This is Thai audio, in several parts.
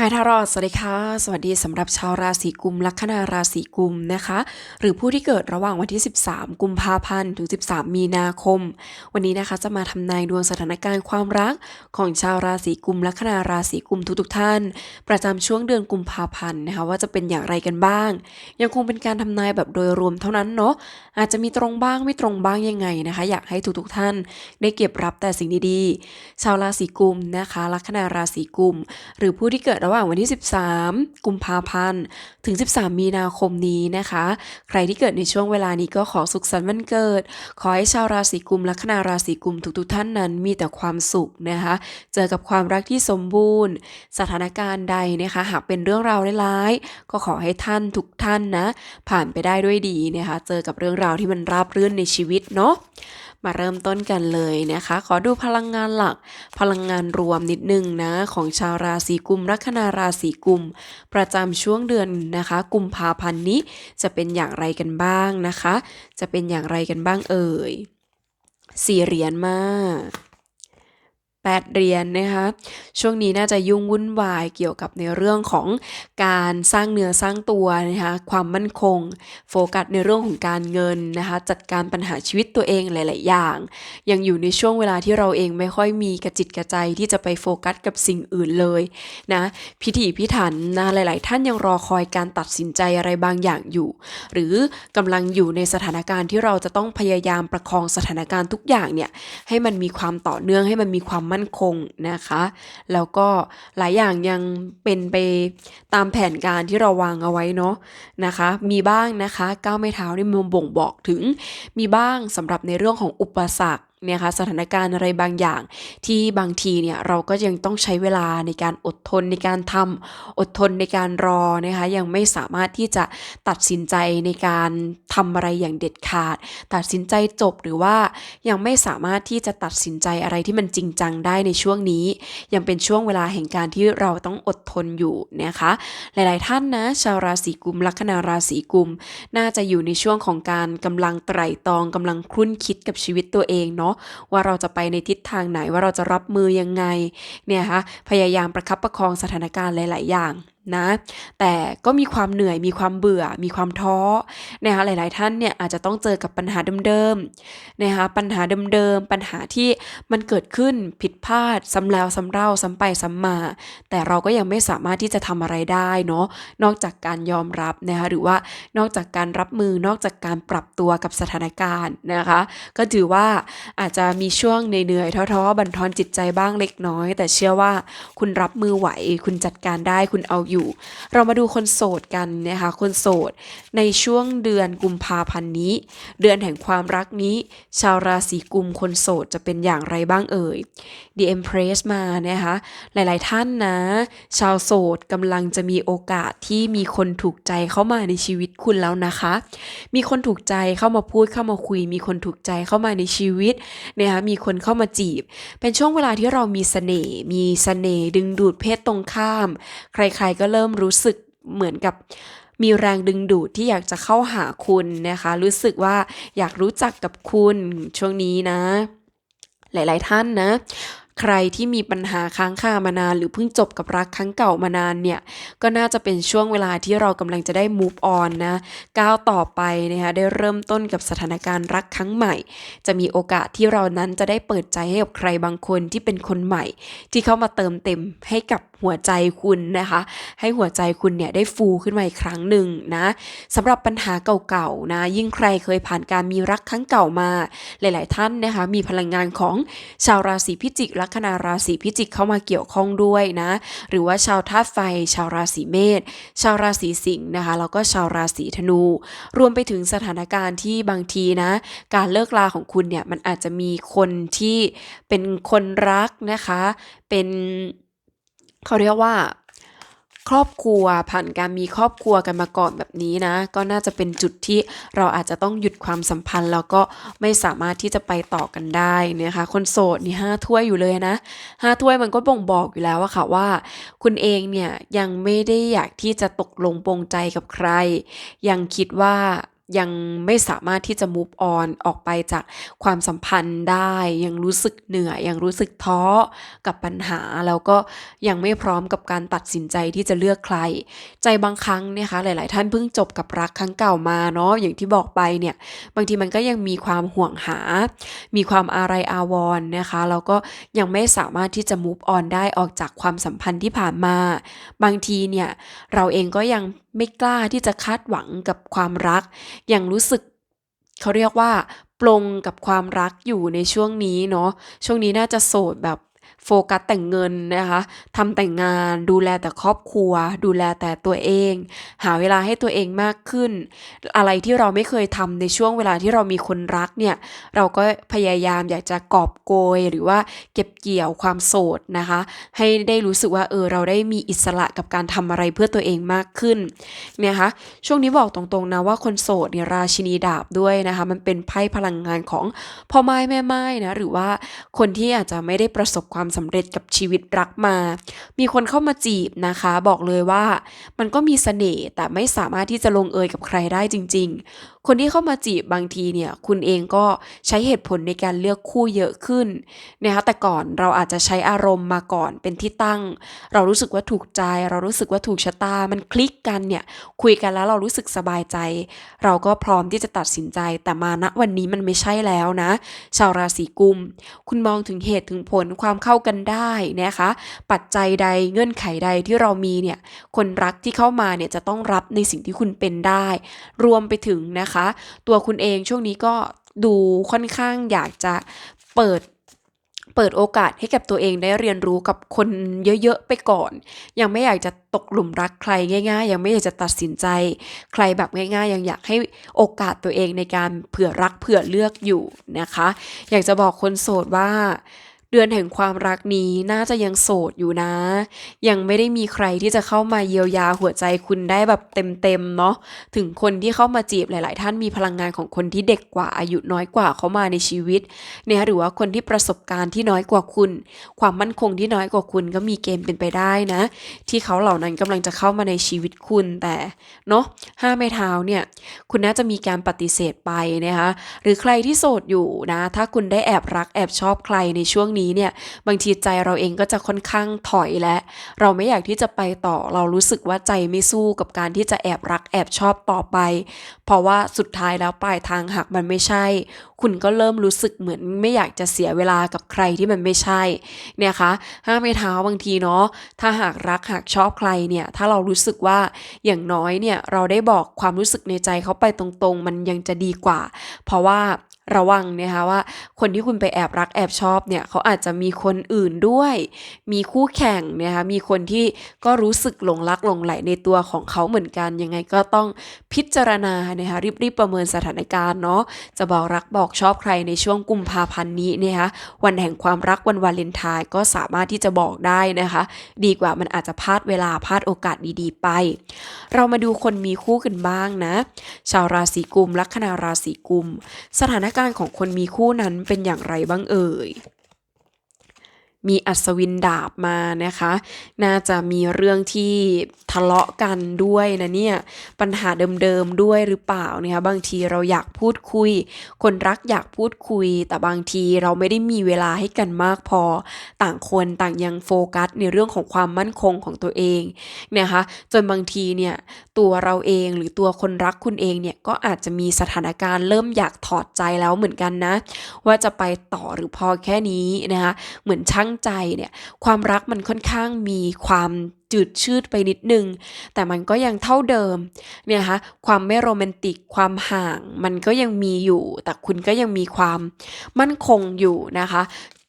ฮายทารอดสวัสดีค่ะ สวัสดีสำหรับชาวราศีกุมลัคนาราศีกุมนะคะ หรือผู้ที่เกิดระหว่างวันที่ 13 กุมภาพันธ์ ถึง 13 มีนาคม วันนี้นะคะจะมาทำนายดวงสถานการณ์ความรักของชาวราศีกุมลัคนาราศีกุมทุกๆท่าน ประจำช่วงเดือนกุมภาพันธ์นะคะว่าจะเป็นอย่างไรกันบ้าง ยังคงเป็นการทำนายแบบโดยรวมเท่านั้นเนาะ อาจจะมีตรงบ้างไม่ตรงบ้างยังไงนะคะ อยากให้ทุกๆท่าน ได้เก็บรับแต่สิ่งดีๆ ชาวราศีกุมนะคะ ลัคนาราศีกุม หรือผู้ที่เกิดระหว่างวันที่ 13 กุมภาพันธ์ ถึง 13 มีนาคมนี้นะคะ ใครที่เกิดในช่วงเวลานี้ก็ขอสุขสันต์วันเกิด ขอให้ชาวราศีกุมลัคนาราศีกุมทุกๆท่านนั้นมีแต่ความสุขนะคะ เจอกับความรักที่สมบูรณ์ สถานการณ์ใดนะคะ หากเป็นเรื่องราวร้ายๆก็ขอให้ท่านทุกท่านนะ ผ่านไปได้ด้วยดีนะคะ เจอกับเรื่องราวที่มันราบรื่นในชีวิตเนาะ มาเริ่มต้นกันเลยนะคะ ขอดูพลังงานหลัก พลังงานรวมนิดนึงนะของชาวราศีกุมลัคนาราศีกุม ประจำช่วงเดือนนะคะ กุมภาพันธ์นี้จะเป็นอย่างไรกันบ้างนะคะ จะเป็นอย่างไรกันบ้างเอ่ยสี่เหรียญมา แปดเหรียญนะคะช่วงนี้น่าจะยุ่งวุ่นวายเกี่ยวกับในเรื่องของการสร้างเนื้อสร้างตัวนะคะความมั่นคง โฟกัสในเรื่องของการเงินนะคะจัดการปัญหาชีวิตตัวเองหลาย ๆ อย่าง ยังอยู่ในช่วงเวลาที่เราเองไม่ค่อยมีกระจิตกระใจที่จะไปโฟกัสกับสิ่งอื่นเลยนะพิถีพิถันนะหลาย ๆ ท่านยังรอคอยการตัดสินใจอะไรบางอย่างอยู่ หรือกำลังอยู่ในสถานการณ์ที่เราจะต้องพยายามประคองสถานการณ์ทุกอย่างเนี่ยให้มันมีความต่อเนื่องให้มันมีความมั่นคงนะคะ แล้วก็หลายอย่างยังเป็นไปตามแผนการที่เราวางเอาไว้เนาะนะคะ มีบ้างนะคะก้าวไม่เท้านี่มันบ่งบอกถึง มีบ้างสำหรับในเรื่องของอุปสรรค เนี่ยค่ะสถานการณ์อะไรบางอย่าง ที่บางทีเนี่ยเราก็ยังต้องใช้เวลาในการอดทนในการทำอดทนในการรอนะคะยังไม่สามารถที่จะตัดสินใจในการทำอะไรอย่างเด็ดขาด ตัดสินใจจบหรือว่ายังไม่สามารถที่จะตัดสินใจอะไรที่มันจริงจังได้ในช่วงนี้ ยังเป็นช่วงเวลาแห่งการที่เราต้องอดทนอยู่นะคะหลาย ๆ ท่านนะชาวราศีกุมลัคนาราศีกุม น่าจะอยู่ในช่วงของการกำลังไตร่ตรองกำลังครุ่นคิดกับชีวิตตัวเองเนาะว่าเราจะไปในทิศทางไหนว่าเราจะรับมือยังไงเนี่ยคะพยายามประคับประคองสถานการณ์หลาย ๆ อย่าง นะ แต่ก็มีความเหนื่อยมีความเบื่อ มีความท้อนะคะหลาย ๆ ท่านเนี่ยอาจจะต้องเจอกับปัญหาเดิมๆนะคะปัญหาเดิมๆปัญหาที่มันเกิดขึ้นผิดพลาดซ้ำแล้วซ้ำเล่าซ้ำไปซ้ำมา แต่เราก็ยังไม่สามารถที่จะทำอะไรได้เนาะนอกจากการยอมรับนะคะหรือว่านอกจากการรับมือนอกจากการปรับตัวกับสถานการณ์นะคะ ก็ถือว่าอาจจะมีช่วงเหนื่อยๆท้อๆบั่นทอนจิตใจบ้างเล็กน้อย แต่เชื่อว่าคุณรับมือไหว คุณจัดการได้คุณเอาอยู่เรามาดูคนโสดกันนะคะคนโสด ในช่วงเดือนกุมภาพันธ์นี้ เดือนแห่งความรักนี้ ชาวราศีกุมคนโสดจะเป็นอย่างไรบ้างเอ่ย The Empress มานะคะหลายๆท่านนะ ชาวโสดกำลังจะมีโอกาสที่มีคนถูกใจเข้ามาในชีวิตคุณแล้วนะคะ มีคนถูกใจเข้ามาพูดเข้ามาคุย มีคนถูกใจเข้ามาในชีวิตนะคะมีคนเข้ามาจีบ เป็นช่วงเวลาที่เรามีเสน่ห์มีเสน่ห์ดึงดูดเพศตรงข้าม ใครๆก็เริ่มรู้สึกเหมือนกับมีแรงดึงดูดที่อยากจะเข้าหาคุณนะคะ รู้สึกว่าอยากรู้จักกับคุณช่วงนี้นะ หลาย ๆ ท่านนะ ใครที่มีปัญหาค้างคามานาน หรือเพิ่งจบกับรักครั้งเก่ามานานเนี่ย ก็น่าจะเป็นช่วงเวลาที่เรากำลังจะได้ move on นะ ก้าวต่อไปนะคะได้เริ่มต้นกับสถานการณ์รักครั้งใหม่ จะมีโอกาสที่เรานั้นจะได้เปิดใจให้กับใครบางคนที่เป็นคนใหม่ ที่เข้ามาเติมเต็มให้กับหัวใจคุณนะคะ ให้หัวใจคุณเนี่ยได้ฟูขึ้นมาอีกครั้งหนึ่งนะสำหรับปัญหาเก่าๆนะยิ่งใครเคยผ่านการมีรักครั้งเก่ามา หลายๆท่านนะคะมีพลังงานของชาวราศีพิจิกลัคนาราศีพิจิกเข้ามาเกี่ยวข้องด้วยนะหรือว่าชาวธาตุไฟ ชาวราศีเมษชาวราศีสิงห์นะคะแล้วก็ชาวราศีธนู รวมไปถึงสถานการณ์ที่บางทีนะ การเลิกลาของคุณเนี่ยมันอาจจะมีคนที่เป็นคนรักนะคะ เป็น เขาเรียกว่า ครอบครัวผ่านการมีครอบครัวกันมาก่อนแบบนี้นะ ก็น่าจะเป็นจุดที่เราอาจจะต้องหยุดความสัมพันธ์ แล้วก็ไม่สามารถที่จะไปต่อกันได้นะคะ คนโสดนี่ห้าถ้วยอยู่เลยนะห้าถ้วยมันก็บ่งบอกอยู่แล้วอะค่ะว่า คุณเองเนี่ยยังไม่ได้อยากที่จะตกลงปรงใจกับใคร ยังคิดว่า ยังไม่สามารถที่จะ move on ออกไปจากความสัมพันธ์ได้ ยังรู้สึกเหนื่อย ยังรู้สึกท้อกับปัญหา แล้วก็ยังไม่พร้อมกับการตัดสินใจที่จะเลือกใคร ใจบางครั้งนะคะ หลาย ๆ ท่านเพิ่งจบกับรักครั้งเก่ามาเนาะอย่างที่บอกไปเนี่ย บางทีมันก็ยังมีความห่วงหา มีความอาลัยอาวรณ์นะคะแล้วก็ยังไม่สามารถที่จะ move on ได้ออกจากความสัมพันธ์ที่ผ่านมา บางทีเนี่ยเราเองก็ยังไม่กล้าที่จะคาดหวังกับความรักยังรู้สึกเขาเรียกว่าปลงกับความรักอยู่ในช่วงนี้เนาะช่วงนี้น่าจะโสดแบบ โฟกัสแต่งเงินนะคะทำแต่งงานดูแลแต่ครอบครัว ดูแลแต่ตัวเอง หาเวลาให้ตัวเองมากขึ้น อะไรที่เราไม่เคยทำในช่วงเวลาที่เรามีคนรักเนี่ย เราก็พยายามอยากจะกอบโกยหรือว่าเก็บเกี่ยวความโสดนะคะ ให้ได้รู้สึกว่าเออเราได้มีอิสระกับการทำอะไรเพื่อตัวเองมากขึ้นเนี่ยคะช่วงนี้บอกตรงๆนะว่าคนโสดเนี่ยราชินีดาบด้วยนะคะ มันเป็นไพ่พลังงานของพ่อไม้แม่ไม้นะหรือว่าคนที่อาจจะไม่ได้ประสบความสำเร็จกับชีวิตรักมา มีคนเข้ามาจีบนะคะ บอกเลยว่ามันก็มีเสน่ห์แต่ไม่สามารถที่จะลงเอยกับใครได้จริง ๆ คนที่เข้ามาจีบบางทีเนี่ยคุณเองก็ใช้เหตุผลในการเลือกคู่เยอะขึ้นนะคะแต่ก่อนเราอาจจะใช้อารมณ์มาก่อนเป็นที่ตั้ง เรารู้สึกว่าถูกใจ เรารู้สึกว่าถูกชะตา มันคลิกกันเนี่ยคุยกันแล้วเรารู้สึกสบายใจ เราก็พร้อมที่จะตัดสินใจ แต่มาณวันนี้มันไม่ใช่แล้วนะ ชาวราศีกุม คุณมองถึงเหตุถึงผลความเข้ากันได้นะคะ ปัจจัยใดเงื่อนไขใดที่เรามีเนี่ยคนรักที่เข้ามาเนี่ยจะต้องรับในสิ่งที่คุณเป็นได้ รวมไปถึงนะคะตัวคุณเองช่วงนี้ก็ดูค่อนข้างอยากจะเปิดเปิดโอกาสให้กับตัวเองได้เรียนรู้กับคนเยอะๆไปก่อน ยังไม่อยากจะตกหลุมรักใครง่าย ๆ ยังไม่อยากจะตัดสินใจ ใครแบบง่าย ๆ ยังอยากให้โอกาสตัวเองในการเผื่อรักเผื่อเลือกอยู่นะคะ อยากจะบอกคนโสดว่า ดือนแห่งความรักนี้น่าจะยังโสดอยู่นะ ยังไม่ได้มีใครที่จะเข้ามาเยียวยาหัวใจคุณได้แบบเต็มๆเนาะถึงคนที่เข้ามาจีบหลาย ๆ ท่านมีพลังงานของคนที่เด็กกว่าอายุน้อยกว่าเข้ามาในชีวิตเนี่ยหรือว่าคนที่ประสบการณ์ที่น้อยกว่าคุณ ความมั่นคงที่น้อยกว่าคุณก็มีเกณฑ์เป็นไปได้นะ ที่เขาเหล่านั้นกำลังจะเข้ามาในชีวิตคุณแต่เนาะห้าไม้เท้าเนี่ยคุณน่าจะมีการปฏิเสธไปนะคะหรือใครที่โสดอยู่นะ ถ้าคุณได้แอบรักแอบชอบใครในช่วงนี้เนี่ยบางทีใจเราเองก็จะค่อนข้างถอยและ เราไม่อยากที่จะไปต่อ เรารู้สึกว่าใจไม่สู้กับการที่จะแอบรักแอบชอบต่อไป เพราะว่าสุดท้ายแล้วปลายทางหากมันไม่ใช่ คุณก็เริ่มรู้สึกเหมือนไม่อยากจะเสียเวลากับใครที่มันไม่ใช่เนี่ยคะห้ามไม้เท้าบางทีเนาะถ้าหากรักหากชอบใครเนี่ยถ้าเรารู้สึกว่าอย่างน้อยเนี่ยเราได้บอกความรู้สึกในใจเขาไปตรงๆ มันยังจะดีกว่า เพราะว่า ระวังนะคะว่าคนที่คุณไปแอบรักแอบชอบเนี่ยเขาอาจจะมีคนอื่นด้วย มีคู่แข่งนะคะมีคนที่ก็รู้สึกหลงรักหลงใหลในตัวของเขาเหมือนกันยังไงก็ต้องพิจารณานะคะรีบๆประเมินสถานการณ์เนาะจะบอกรักบอกชอบใครในช่วงกุมภาพันธ์นี้นะคะวันแห่งความรักวันวาเลนไทน์ก็สามารถที่จะบอกได้นะคะ ดีกว่ามันอาจจะพลาดเวลาพลาดโอกาสดีๆ ไป เรามาดูคนมีคู่กันบ้างนะ ชาวราศีกุมลัคนาราศีกุม สถานการของคนมีคู่นั้นเป็นอย่างไรบ้างเอ่ย มีอัศวินดาบมานะคะ น่าจะมีเรื่องที่ทะเลาะกันด้วยนะเนี่ย ปัญหาเดิมๆด้วยหรือเปล่านะคะบางทีเราอยากพูดคุย คนรักอยากพูดคุย แต่บางทีเราไม่ได้มีเวลาให้กันมากพอ ต่างคนต่างยังโฟกัสในเรื่องของความมั่นคงของตัวเองนะคะจนบางทีเนี่ยตัวเราเองหรือตัวคนรักคุณเองเนี่ยก็อาจจะมีสถานการณ์เริ่มอยากถอดใจแล้วเหมือนกันนะ ว่าจะไปต่อหรือพอแค่นี้นะคะเหมือนช่างใจเนี่ยความรักมันค่อนข้างมีความจืดชืดไปนิดนึง แต่มันก็ยังเท่าเดิมเนี่ยคะความไม่โรแมนติกความห่างมันก็ยังมีอยู่ แต่คุณก็ยังมีความมั่นคงอยู่นะคะ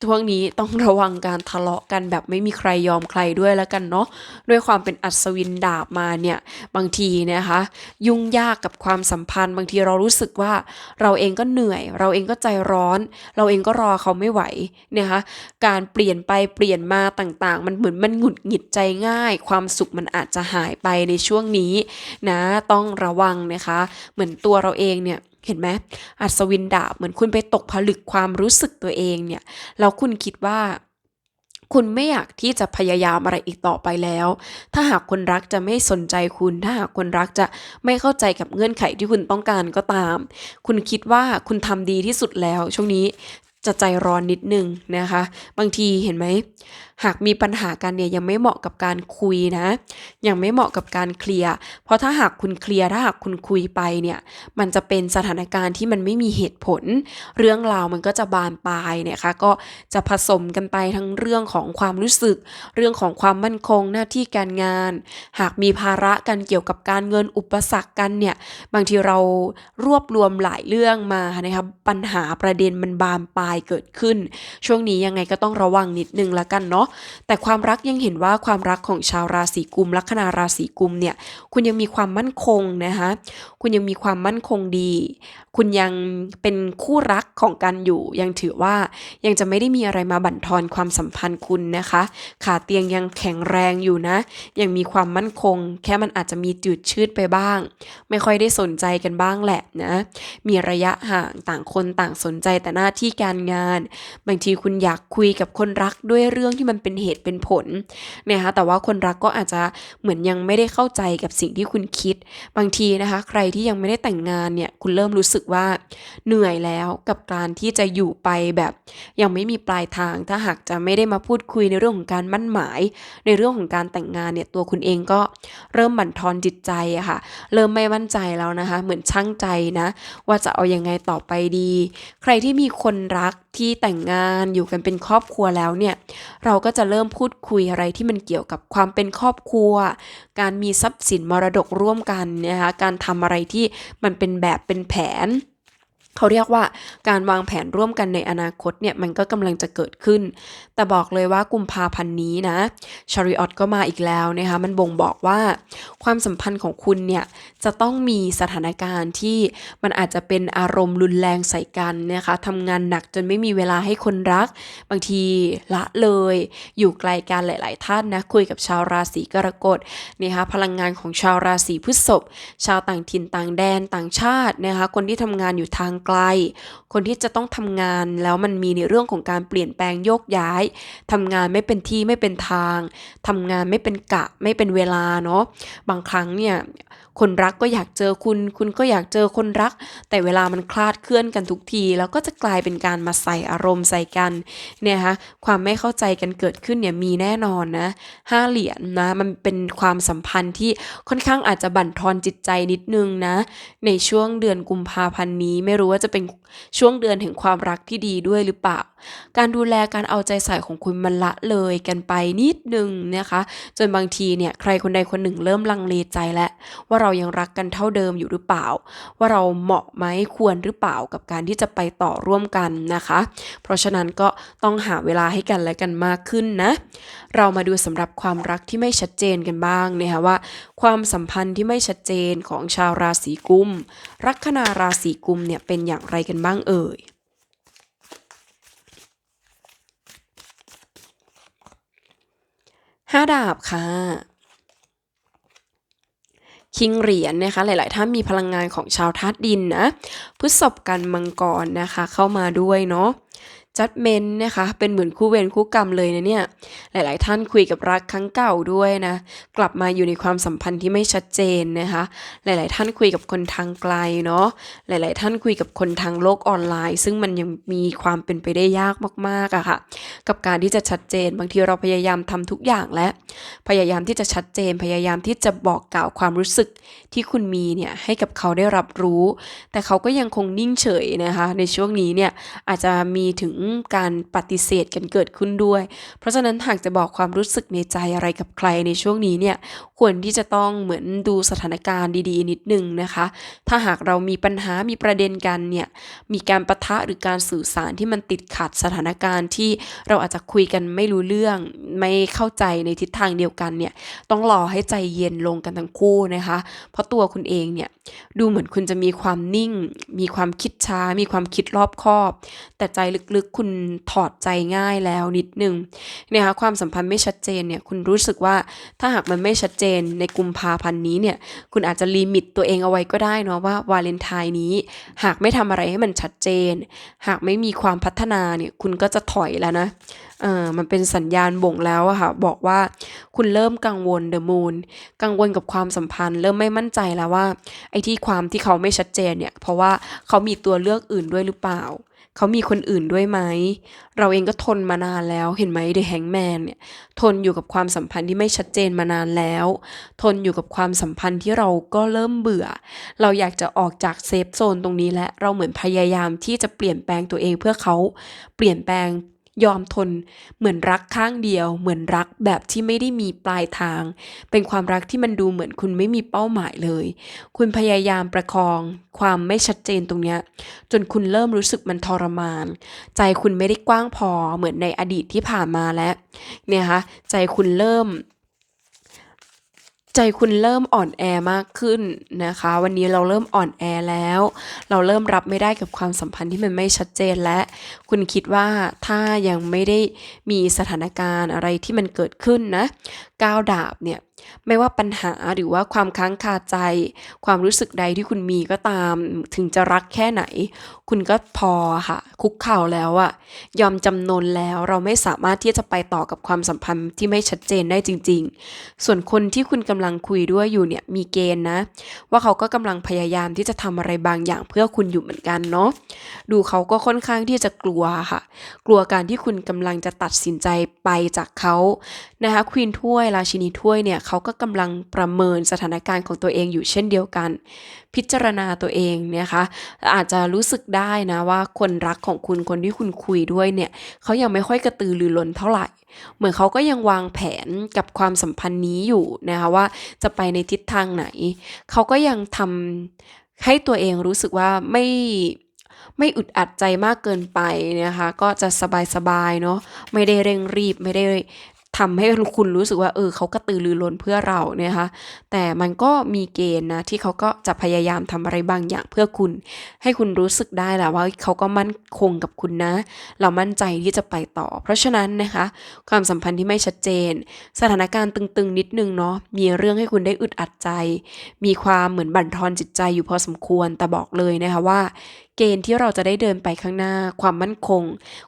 ช่วงนี้ต้องระวังการทะเลาะกันแบบไม่มีใครยอมใครด้วยแล้วกันเนาะด้วยความเป็นอัศวินดาบมาเนี่ยบางทีนะคะ ยุ่งยากกับความสัมพันธ์ บางทีเรารู้สึกว่าเราเองก็เหนื่อย เราเองก็ใจร้อน เราเองก็รอเขาไม่ไหวนะคะการเปลี่ยนไปเปลี่ยนมาต่างๆ มันเหมือนมันหงุดหงิดใจง่าย ความสุขมันอาจจะหายไปในช่วงนี้นะต้องระวังนะคะ เหมือนตัวเราเองเนี่ย เห็นไหมอัศวินดาบเหมือนคุณไปตกผลึกความรู้สึกตัวเองเนี่ยแล้วคุณคิดว่าคุณไม่อยากที่จะพยายามอะไรอีกต่อไปแล้ว ถ้าหากคนรักจะไม่สนใจคุณ ถ้าหากคนรักจะไม่เข้าใจกับเงื่อนไขที่คุณต้องการก็ตาม คุณคิดว่าคุณทำดีที่สุดแล้ว ช่วงนี้ จะใจร้อนนิดนึงนะคะ บางทีเห็นไหม หากมีปัญหากันเนี่ยยังไม่เหมาะกับการคุยนะ ยังไม่เหมาะกับการเคลียร์ เพราะถ้าหากคุณเคลียร์ถ้าหากคุณคุยไปเนี่ยมันจะเป็นสถานการณ์ที่มันไม่มีเหตุผล เรื่องราวมันก็จะบานปลายเนี่ยค่ะก็จะผสมกันไปทั้งเรื่องของความรู้สึก เรื่องของความมั่นคงหน้าที่การงาน หากมีภาระกันเกี่ยวกับการเงินอุปสรรคกันเนี่ยบางทีเรารวบรวมหลายเรื่องมานะครับปัญหาประเด็นมันบานปลายเกิดขึ้น ช่วงนี้ยังไงก็ต้องระวังนิดนึงละกันเนาะแต่ความรักยังเห็นว่าความรักของชาวราศีกุมลัคนาราศีกุมเนี่ยคุณยังมีความมั่นคงนะคะคุณยังมีความมั่นคงดี คุณยังเป็นคู่รักของกันอยู่ ยังถือว่ายังจะไม่ได้มีอะไรมาบั่นทอนความสัมพันธ์คุณนะคะขาเตียงยังแข็งแรงอยู่นะ ยังมีความมั่นคง แค่มันอาจจะมีจืดชืดไปบ้าง ไม่ค่อยได้สนใจกันบ้างแหละนะมีระยะห่างต่างคนต่างสนใจแต่หน้าที่การงาน บางทีคุณอยากคุยกับคนรักด้วยเรื่องที่มันเป็นเหตุเป็นผลนะคะแต่ว่าคนรักก็อาจจะเหมือนยังไม่ได้เข้าใจกับสิ่งที่คุณคิด บางทีนะคะ ใครที่ยังไม่ได้แต่งงานเนี่ยคุณเริ่มรู้สึกว่าเหนื่อยแล้วกับการที่จะอยู่ไปแบบยังไม่มีปลายทาง ถ้าหากจะไม่ได้มาพูดคุยในเรื่องของการมั่นหมาย ในเรื่องของการแต่งงานเนี่ยตัวคุณเองก็เริ่มบั่นทอนจิตใจอะค่ะ เริ่มไม่มั่นใจแล้วนะคะ เหมือนช่างใจนะ ว่าจะเอายังไงต่อไปดี ใครที่มีคนรักที่แต่งงานอยู่กันเป็นครอบครัวแล้วเนี่ยเราก็จะเริ่มพูดคุยอะไรที่มันเกี่ยวกับความเป็นครอบครัว การมีทรัพย์สินมรดกร่วมกันนะคะการทำอะไรที่มันเป็นแบบเป็นแผน เขาเรียกว่าการวางแผนร่วมกันในอนาคตเนี่ยมันก็กำลังจะเกิดขึ้น แต่บอกเลยว่ากุมภาพันธ์นี้นะชาริออตก็มาอีกแล้วนะคะมันบ่งบอกว่า ความสัมพันธ์ของคุณเนี่ยจะต้องมีสถานการณ์ที่มันอาจจะเป็นอารมณ์รุนแรงใส่กันนะคะทำงานหนักจนไม่มีเวลาให้คนรัก บางทีละเลย อยู่ไกลกันหลาย ๆ ท่านนะคุยกับชาวราศีกรกฎนะคะพลังงานของชาวราศีพฤษภชาวต่างถิ่นต่างแดนต่างชาตินะคะคนที่ทำงานอยู่ทางไกล คนที่จะต้องทำงานแล้วมันมีในเรื่องของการเปลี่ยนแปลงโยกย้ายทำงานไม่เป็นที่ไม่เป็นทางทำงานไม่เป็นกะไม่เป็นเวลาเนาะบางครั้งเนี่ย คนรักก็อยากเจอคุณ คุณก็อยากเจอคนรัก แต่เวลามันคลาดเคลื่อนกันทุกที แล้วก็จะกลายเป็นการมาใส่อารมณ์ใส่กันเนี่ยคะความไม่เข้าใจกันเกิดขึ้นเนี่ยมีแน่นอนนะห้าเหรียญนะมันเป็นความสัมพันธ์ที่ค่อนข้างอาจจะบั่นทอนจิตใจนิดนึงนะ ในช่วงเดือนกุมภาพันธ์นี้ไม่รู้ว่าจะเป็นช่วงเดือนแห่งความรักที่ดีด้วยหรือเปล่าการดูแลการเอาใจใส่ของคุณมันละเลยกันไปนิดนึงนะคะ จนบางทีเนี่ยใครคนใดคนหนึ่งเริ่มลังเลใจแล้วว่าเรายังรักกันเท่าเดิมอยู่หรือเปล่า ว่าเราเหมาะไหมควรหรือเปล่ากับการที่จะไปต่อร่วมกันนะคะ เพราะฉะนั้นก็ต้องหาเวลาให้กันและกันมากขึ้นนะ เรามาดูสำหรับความรักที่ไม่ชัดเจนกันบ้างนะคะว่า ความสัมพันธ์ที่ไม่ชัดเจนของชาวราศีกุม ลัคนาราศีกุมเนี่ยเป็นอย่างไรกันบ้างเอ่ย ห้าดาบค่ะคิงเหรียญนะคะหลาย ๆ ท่านมีพลังงานของชาวธาตุดินนะพฤษภกันมังกรนะคะเข้ามาด้วยเนาะ จัดเมนนะคะ เป็นเหมือนคู่เวรคู่กรรมเลยนะเนี่ย หลาย ๆ ท่านคุยกับรักครั้งเก่าด้วยนะ กลับมาอยู่ในความสัมพันธ์ที่ไม่ชัดเจนนะคะ หลาย ๆ ท่านคุยกับคนทางไกลเนาะ หลาย ๆ ท่านคุยกับคนทางโลกออนไลน์ ซึ่งมันยังมีความเป็นไปได้ยากมาก ๆอะค่ะ กับการที่จะชัดเจน บางทีเราพยายามทำทุกอย่างและพยายามที่จะชัดเจน พยายามที่จะบอกกล่าวความรู้สึกที่คุณมีเนี่ยให้กับเขาได้รับรู้ แต่เขาก็ยังคงนิ่งเฉยนะคะ ในช่วงนี้เนี่ยอาจจะมีถึงการปฏิเสธกันเกิดขึ้นด้วย เพราะฉะนั้นหากจะบอกความรู้สึกในใจอะไรกับใครในช่วงนี้เนี่ยควรที่จะต้องเหมือนดูสถานการณ์ดีๆ นิดนึงนะคะ ถ้าหากเรามีปัญหามีประเด็นกันเนี่ยมีการประทะหรือการสื่อสารที่มันติดขัดสถานการณ์ที่เราอาจจะคุยกันไม่รู้เรื่องไม่เข้าใจในทิศทางเดียวกันเนี่ยต้องรอให้ใจเย็นลงกันทั้งคู่นะคะ เพราะตัวคุณเองเนี่ย ดูเหมือนคุณจะมีความนิ่ง มีความคิดช้า มีความคิดรอบคอบ แต่ใจลึกๆ คุณถอดใจง่ายแล้วนิดนึงนะคะความสัมพันธ์ไม่ชัดเจนเนี่ย คุณรู้สึกว่าถ้าหากมันไม่ชัดเจนในกุมภาพันธ์นี้เนี่ย คุณอาจจะลิมิตตัวเองเอาไว้ก็ได้เนาะว่าวาเลนไทน์นี้ หากไม่ทำอะไรให้มันชัดเจน หากไม่มีความพัฒนาเนี่ย คุณก็จะถอยแล้วนะ เออมันเป็นสัญญาณบ่งแล้วอะค่ะ บอกว่าคุณเริ่มกังวลเดอะมูนกังวลกับความสัมพันธ์ เริ่มไม่มั่นใจแล้วว่า ไอ้ที่ความที่เขาไม่ชัดเจนเนี่ย เพราะว่าเขามีตัวเลือกอื่นด้วยหรือเปล่า เขามีคนอื่นด้วยไหม เราเองก็ทนมานานแล้ว เห็นไหมเดอะแฮงแมนเนี่ย ทนอยู่กับความสัมพันธ์ที่ไม่ชัดเจนมานานแล้ว ทนอยู่กับความสัมพันธ์ที่เราก็เริ่มเบื่อ เราอยากจะออกจากเซฟโซนตรงนี้และ เราเหมือนพยายามที่จะเปลี่ยนแปลงตัวเองเพื่อเขาเปลี่ยนแปลง ยอมทน เหมือนรักข้างเดียว เหมือนรักแบบที่ไม่ได้มีปลายทาง เป็นความรักที่มันดูเหมือนคุณไม่มีเป้าหมายเลย คุณพยายามประคอง ความไม่ชัดเจนตรงเนี้ยจนคุณเริ่มรู้สึกมันทรมาน ใจคุณไม่ได้กว้างพอเหมือนในอดีตที่ผ่านมาแล้วเนี่ยคะใจคุณเริ่ม ใจคุณเริ่มอ่อนแอมากขึ้นนะคะ วันนี้เราเริ่มอ่อนแอแล้ว เราเริ่มรับไม่ได้กับความสัมพันธ์ที่มันไม่ชัดเจนและ คุณคิดว่าถ้ายังไม่ได้มีสถานการณ์อะไรที่มันเกิดขึ้นนะก้าวดาบเนี่ย ไม่ว่าปัญหาหรือว่าความค้างคาใจ ความรู้สึกใดที่คุณมีก็ตาม ถึงจะรักแค่ไหน คุณก็พอค่ะ คุกเข่าแล้วอะยอมจำนนแล้วเราไม่สามารถที่จะไปต่อกับความสัมพันธ์ที่ไม่ชัดเจนได้จริง ๆ ส่วนคนที่คุณกำลังคุยด้วยอยู่เนี่ยมีเกณฑ์นะ ว่าเขาก็กำลังพยายามที่จะทำอะไรบางอย่างเพื่อคุณอยู่เหมือนกันเนาะดูเขาก็ค่อนข้างที่จะกลัวค่ะ กลัวการที่คุณกำลังจะตัดสินใจไปจากเขานะคะควีนถ้วยราชินีถ้วยเนี่ยเขาก็กำลังประเมินสถานการณ์ของตัวเองอยู่เช่นเดียวกัน พิจารณาตัวเองนะคะอาจจะรู้สึกได้นะว่าคนรักของคุณคนที่คุณคุยด้วยเนี่ยเขายังไม่ค่อยกระตือรือร้นเท่าไหร่ เหมือนเขาก็ยังวางแผนกับความสัมพันธ์นี้อยู่นะคะว่าจะไปในทิศทางไหน เขาก็ยังทำให้ตัวเองรู้สึกว่าไม่ไม่อึดอัดใจมากเกินไปนะคะ ก็จะสบายๆเนาะไม่ได้เร่งรีบไม่ได้ ทำให้คุณรู้สึกว่าเออเขากระตือรือร้นเพื่อเราเนี่ยคะแต่มันก็มีเกณฑ์นะที่เขาก็จะพยายามทำอะไรบางอย่างเพื่อคุณ ให้คุณรู้สึกได้แหละว่าเขาก็มั่นคงกับคุณนะ เรามั่นใจที่จะไปต่อ เพราะฉะนั้นนะคะ ความสัมพันธ์ที่ไม่ชัดเจน สถานการณ์ตึงๆ นิดนึงเนาะมีเรื่องให้คุณได้อึดอัดใจ มีความเหมือนบั่นทอนจิตใจอยู่พอสมควรแต่บอกเลยนะคะว่า เกณฑ์ที่เราจะได้เดินไปข้างหน้า ความมั่นคง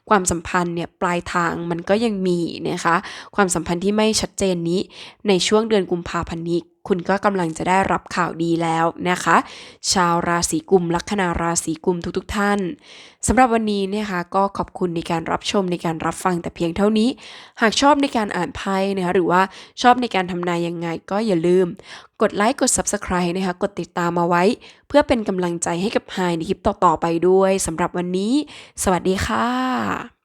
ความสัมพันธ์เนี่ยปลายทางมันก็ยังมีนะคะ ความสัมพันธ์ที่ไม่ชัดเจนนี้ในช่วงเดือนกุมภาพันธ์นี้คุณก็กำลังจะได้รับข่าวดีแล้วนะคะ ชาวราศีกุมลัคนาราศีกุมทุกๆทท่านสำหรับวันนี้นะคะก็ขอบคุณในการรับชมในการรับฟังแต่เพียงเท่านี้ หากชอบในการอ่านไพ่นะคะหรือว่าชอบในการทำนายยังไงก็อย่าลืม กดไลค์กด Subscribe นะคะกดติดตามมาไว้ เพื่อเป็นกำลังใจให้กับไฮในคลิปต่อๆไปด้วยสำหรับวันนี้ สวัสดีค่ะ